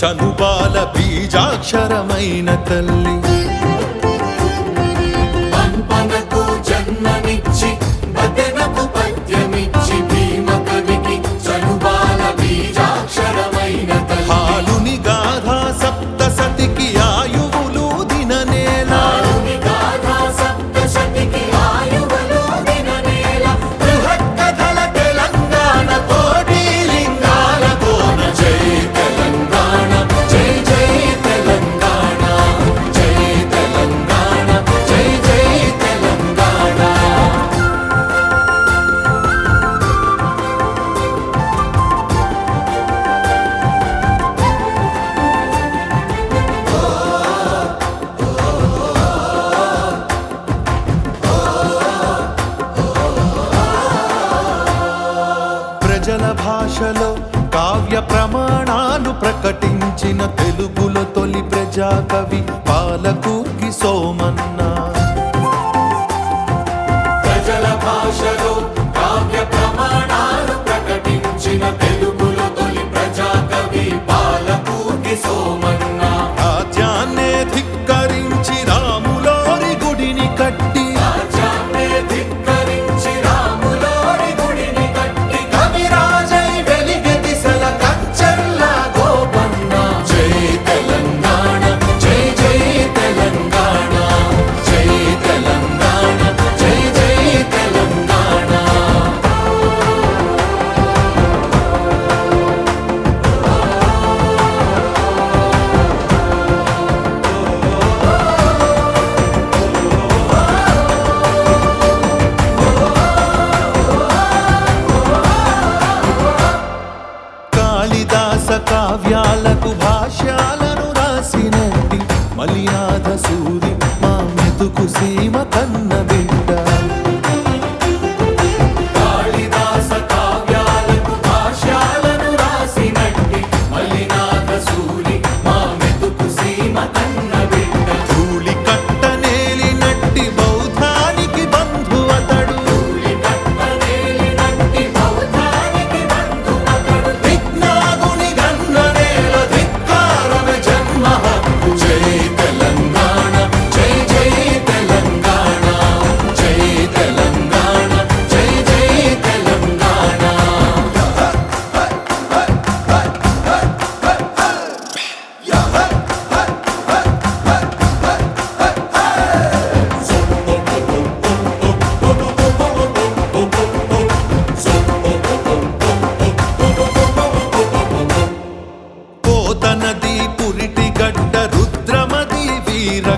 చనుబాల బీజాక్షరమైన తల్లి. భాషలో కావ్య ప్రమాణాలు ప్రకటించిన తెలుగులో తొలి ప్రజాకవి పాలకు సోమన్నా.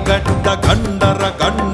கட்ட கண்டர கண்ட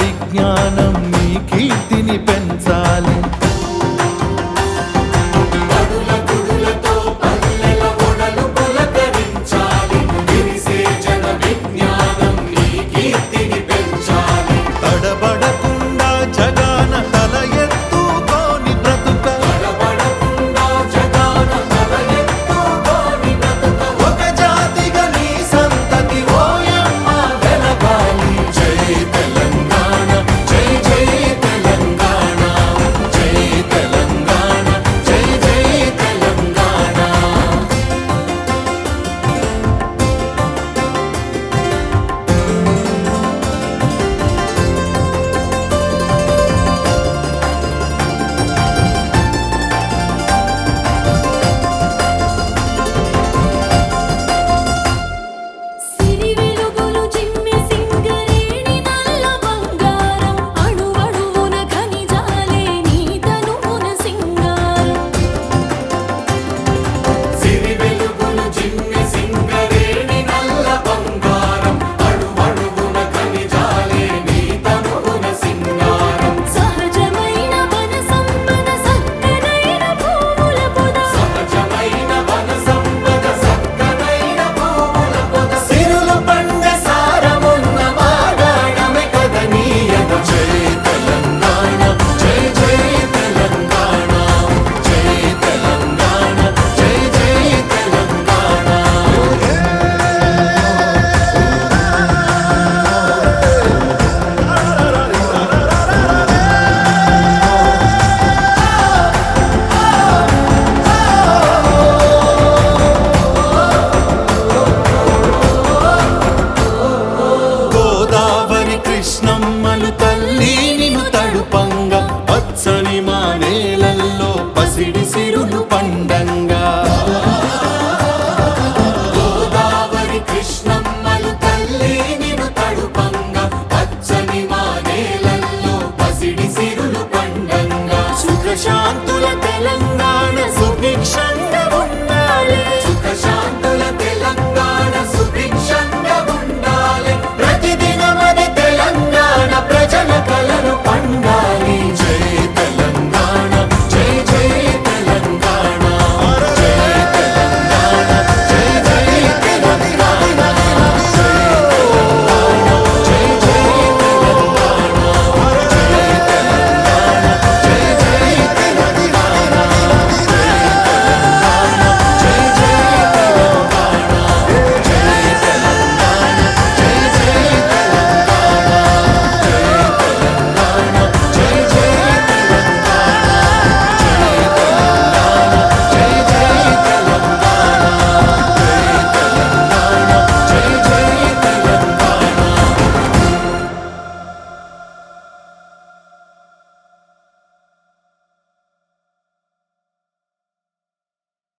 విజ్ఞానం